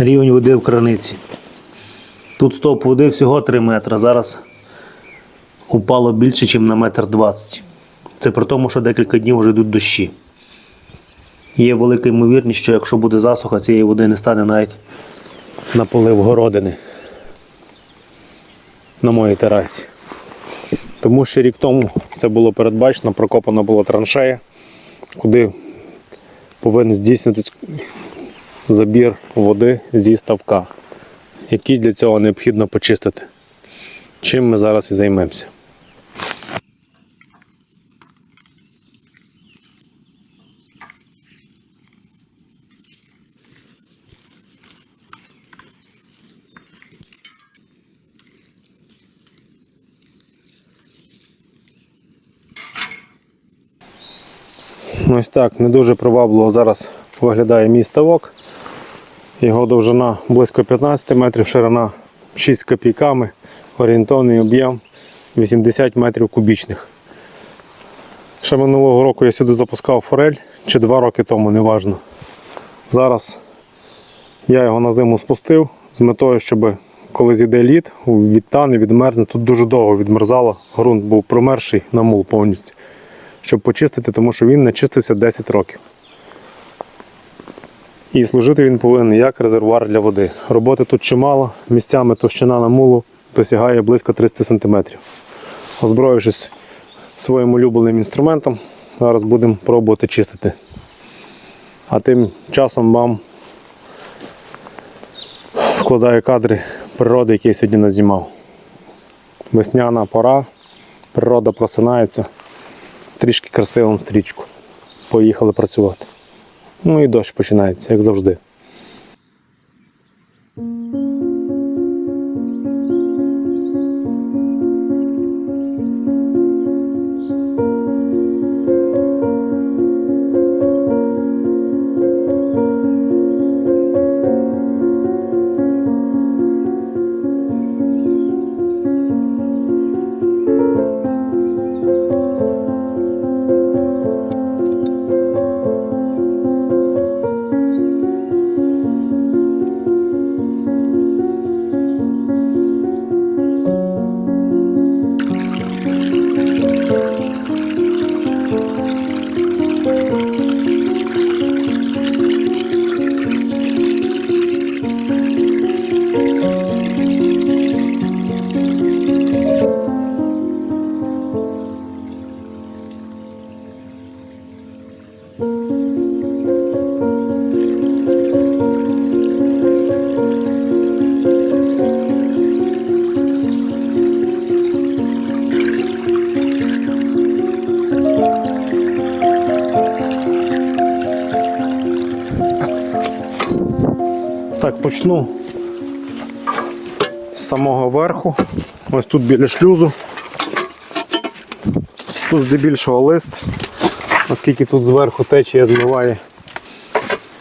Рівень води в краниці. Тут стоп води всього 3 метри. Зараз упало більше, ніж на метр 20. Це при тому, що декілька днів вже йдуть дощі. Є велика ймовірність, що якщо буде засуха, цієї води не стане навіть на полив городини на моїй терасі. Тому що рік тому це було передбачено, прокопана була траншея, куди повинен здійснитись забір води зі ставка, який для цього необхідно почистити. Чим ми зараз і займемося. Ось так, не дуже привабливо зараз виглядає мій ставок. Його довжина близько 15 метрів, ширина 6 копійками, орієнтовний об'єм 80 метрів кубічних. Ще минулого року я сюди запускав форель, чи два роки тому, неважно. Зараз я його на зиму спустив з метою, щоб коли зійде лід, відтане, відмерзне. Тут дуже довго відмерзало, ґрунт був промерший на мул повністю, щоб почистити, тому що він не чистився 10 років. І служити він повинен як резервуар для води. Роботи тут чимало, місцями товщина на мулу досягає близько 300 см. Озброївшись своїм улюбленим інструментом, зараз будемо пробувати чистити. А тим часом вам вкладаю кадри природи, які я сьогодні назнімав. Весняна пора, природа просинається, трішки красивим стрічку. Поїхали працювати. Ну і дощ починається, як завжди. Так, почну з самого верху. Ось тут біля шлюзу. Тут здебільшого лист, оскільки тут зверху течія змиває.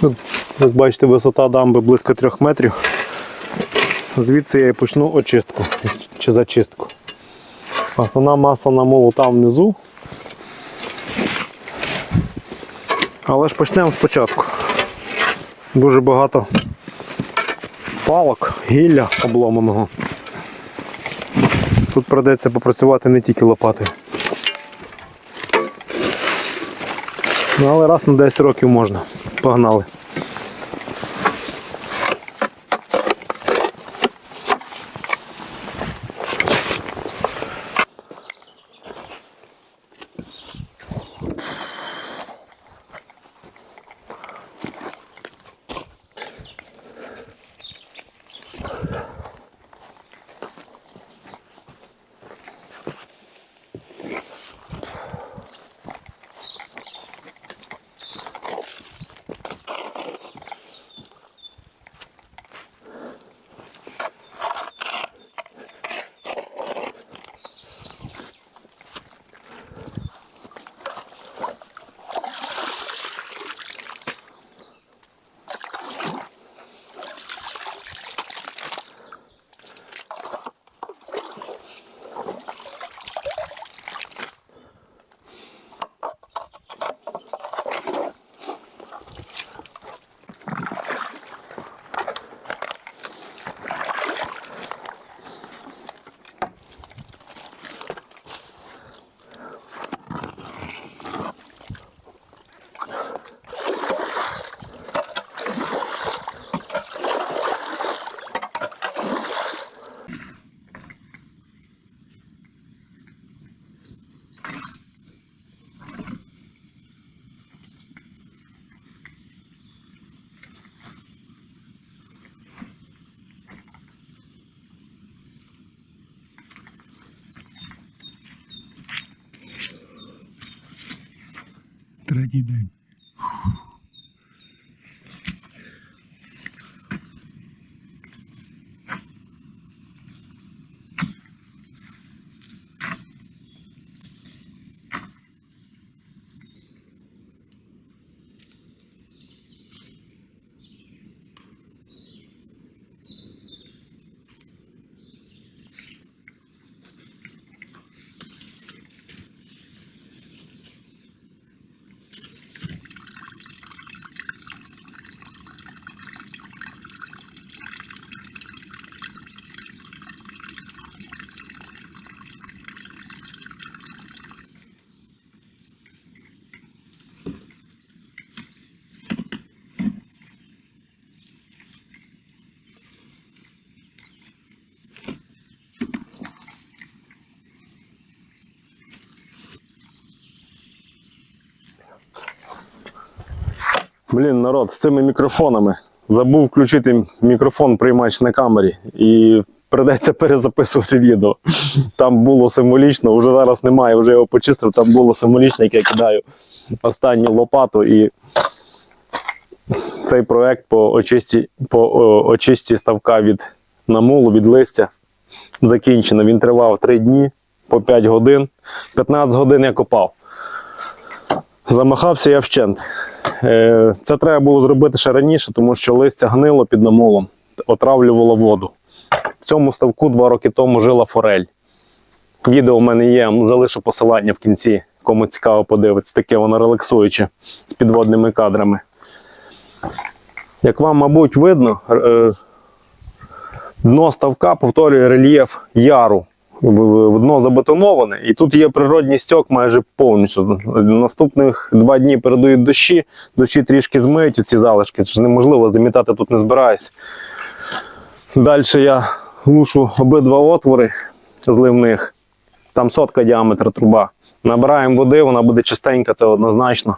Тут, як бачите, висота дамби близько 3 метрів. Звідси я і почну очистку чи зачистку. Основна маса намолу там внизу. Але ж почнемо спочатку. Дуже багато палок, гілля обломаного. Тут придеться попрацювати не тільки лопатою. Ну, але раз на 10 років можна. Погнали. третій день. Блін, народ, з цими мікрофонами. Забув включити мікрофон приймач на камері і придеться перезаписувати відео. Там було символічно, вже зараз немає, вже його почистив, там було символічно, як я кидаю останню лопату і цей проект по очисті, по о, очистці ставка від намулу, від листя закінчено. Він тривав 3 дні по 5 годин. 15 годин я копав. Замахався я вщент. Е, Це треба було зробити ще раніше, тому що листя гнило під намолом, отравлювало воду. В цьому ставку два роки тому жила форель. Відео в мене є, залишу посилання в кінці, кому цікаво подивитися. Таке воно релаксуюче з підводними кадрами. Як вам, мабуть, видно, е, дно ставка повторює рельєф яру. В- в- Дно забетоноване, і тут є природній стьок майже повністю. Наступних два дні передають дощі, дощі трішки змиють ці залишки. Це ж неможливо замітати тут не збираюсь. Далі я глушу обидва отвори зливних, там сотка діаметра труба. Набираємо води, вона буде чистенька, це однозначно.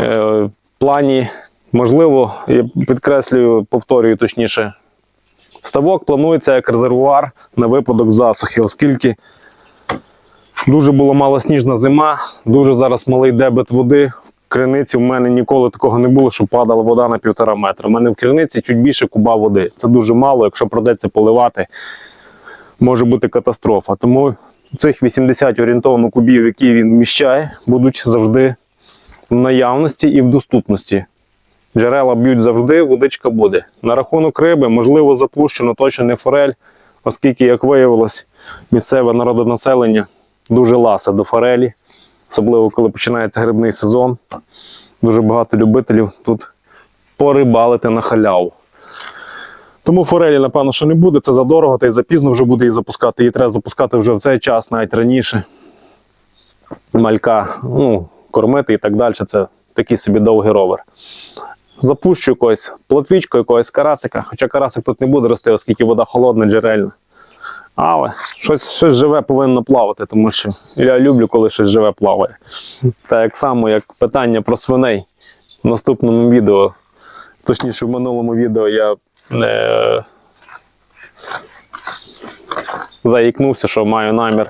Е, в плані, можливо, я підкреслюю, повторюю точніше, Ставок планується як резервуар на випадок засухи, оскільки дуже була малосніжна зима, дуже зараз малий дебет води. В криниці в мене ніколи такого не було, що падала вода на півтора метра. У мене в криниці чуть більше куба води. Це дуже мало, якщо придеться поливати, може бути катастрофа. Тому цих 80 орієнтовно кубів, які він вміщає, будуть завжди в наявності і в доступності. Джерела б'ють завжди, водичка буде. На рахунок риби, можливо, запущено точно не форель, оскільки, як виявилось, місцеве народонаселення дуже ласе до форелі, особливо коли починається грибний сезон. Дуже багато любителів тут порибалити на халяву. Тому форелі, напевно, що не буде, це задорого, та й запізно вже буде її запускати. Її треба запускати вже в цей час, навіть раніше. Малька, ну, кормити і так далі. Це такий собі довгий ровер запущу якогось плотвічку, якогось карасика. Хоча карасик тут не буде рости, оскільки вода холодна, джерельна. Але щось, щось живе повинно плавати, тому що я люблю, коли щось живе плаває. Так само, як питання про свиней в наступному відео, точніше, в минулому відео я е, заїкнувся, що маю намір.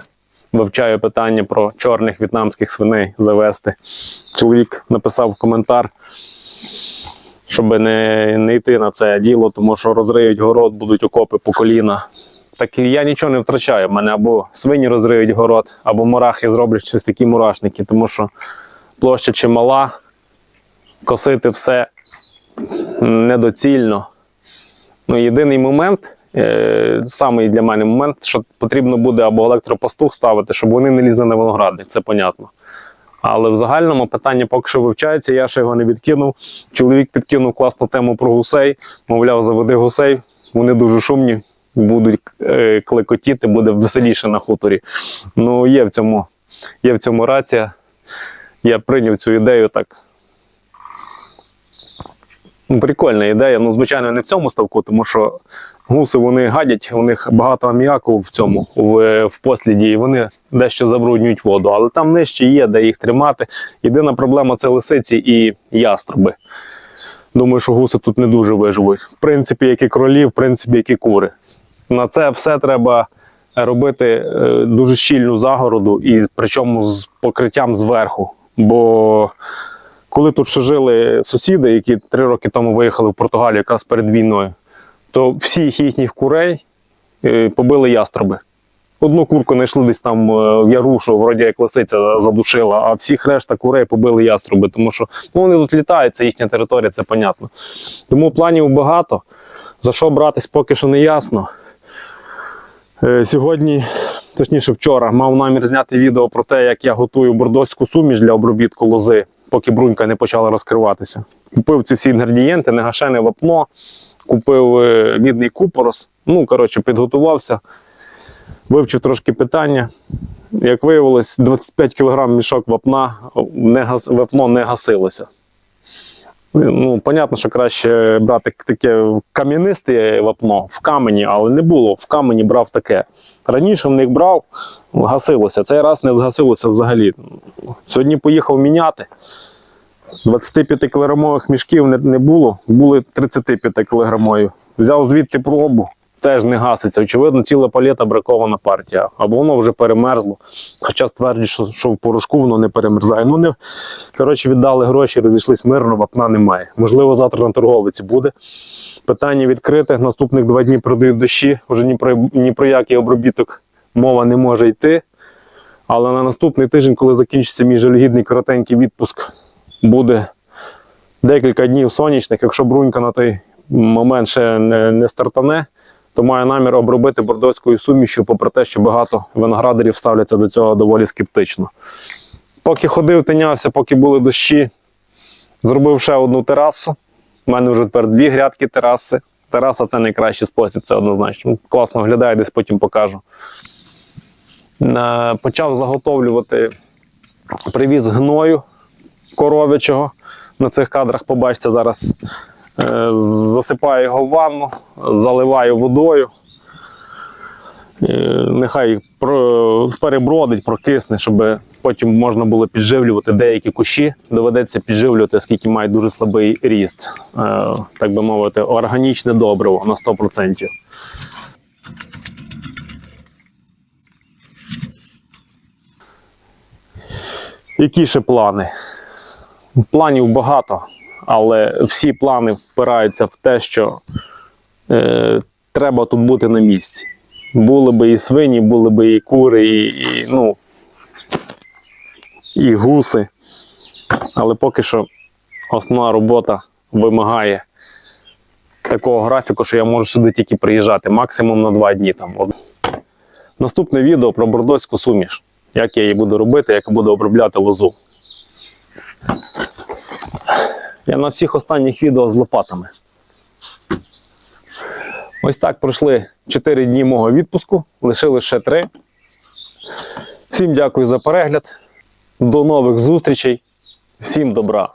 Вивчаю питання про чорних в'єтнамських свиней завести. Чоловік написав коментар, щоб не, не йти на це діло, тому що розриють город, будуть окопи по коліна. Так і я нічого не втрачаю. В мене або свині розриють город, або мурахи зроблять щось такі мурашники, тому що площа чимала, косити все недоцільно. Ну, єдиний момент, е, самий для мене момент, що потрібно буде або електропастух ставити, щоб вони не лізли на виноградник, це понятно. Але в загальному питання поки що вивчається, я ще його не відкинув. Чоловік підкинув класну тему про гусей, мовляв, заведи гусей, вони дуже шумні, будуть е, клекотіти, буде веселіше на хуторі. Ну, є в цьому, є в цьому рація. Я прийняв цю ідею так. Ну, прикольна ідея. Ну, звичайно, не в цьому ставку, тому що гуси вони гадять, у них багато аміаку в цьому в, в посліді, і вони дещо забруднюють воду. Але там нижче є, де їх тримати. Єдина проблема це лисиці і яструби. Думаю, що гуси тут не дуже виживуть. В принципі, як і кролі, в принципі, як і кури. На це все треба робити е, дуже щільну загороду, і причому з покриттям зверху. Бо коли тут ще жили сусіди, які три роки тому виїхали в Португалію якраз перед війною, то всіх їхніх курей е, побили яструби. Одну курку знайшли десь там е, в яру, що вроді як лисиця задушила, а всіх решта курей побили яструби, тому що ну, вони тут літають, це їхня територія, це понятно. Тому планів багато. За що братись поки що не ясно. Е, Сьогодні, точніше вчора, мав намір зняти відео про те, як я готую бордоську суміш для обробітку лози, поки брунька не почала розкриватися. Купив ці всі інгредієнти, негашене вапно, купив е, мідний купорос. Ну, коротше, підготувався, вивчив трошки питання. Як виявилось, 25 кг мішок вапна не гас... вапно не гасилося. Ну, понятно, що краще брати таке кам'янисте вапно в камені, але не було. В камені брав таке. Раніше в них брав, гасилося. Цей раз не згасилося взагалі. Сьогодні поїхав міняти. 25 кілограмових мішків не, було, були 35 кілограмові. Взяв звідти пробу, теж не гаситься. Очевидно, ціла палета бракована партія. Або воно вже перемерзло. Хоча стверджують, що, що в порошку воно не перемерзає. Ну, не, коротше, віддали гроші, розійшлись мирно, вапна немає. Можливо, завтра на торговиці буде. Питання відкрите. Наступних два дні продають дощі. Вже ні про, ні про який обробіток мова не може йти. Але на наступний тиждень, коли закінчиться мій жалюгідний коротенький відпуск, буде декілька днів сонячних. Якщо брунька на той момент ще не, не стартане, то маю намір обробити бордоською сумішю, попри те, що багато виноградарів ставляться до цього доволі скептично. Поки ходив, тинявся, поки були дощі, зробив ще одну терасу. У мене вже тепер дві грядки тераси. Тераса це найкращий спосіб, це однозначно. Ну, Класно виглядає, десь потім покажу. Е, Почав заготовлювати привіз гною коров'ячого. На цих кадрах побачите зараз. Е, Засипаю його в ванну, заливаю водою. Е, Нехай перебродить, прокисне, щоб потім можна було підживлювати деякі кущі. Доведеться підживлювати, оскільки мають дуже слабий ріст. Е, Так би мовити, органічне добриво на 100%. Які ще плани? Планів багато, але всі плани впираються в те, що е, треба тут бути на місці. Були би і свині, були би і кури, і, і, ну, і гуси. Але поки що основна робота вимагає такого графіку, що я можу сюди тільки приїжджати максимум на два дні. Там. Наступне відео про бордоську суміш. Як я її буду робити, як я буду обробляти лозу. Я на всіх останніх відео з лопатами. Ось так пройшли 4 дні мого відпуску, лишили ще 3. Всім дякую за перегляд. До нових зустрічей. Всім добра!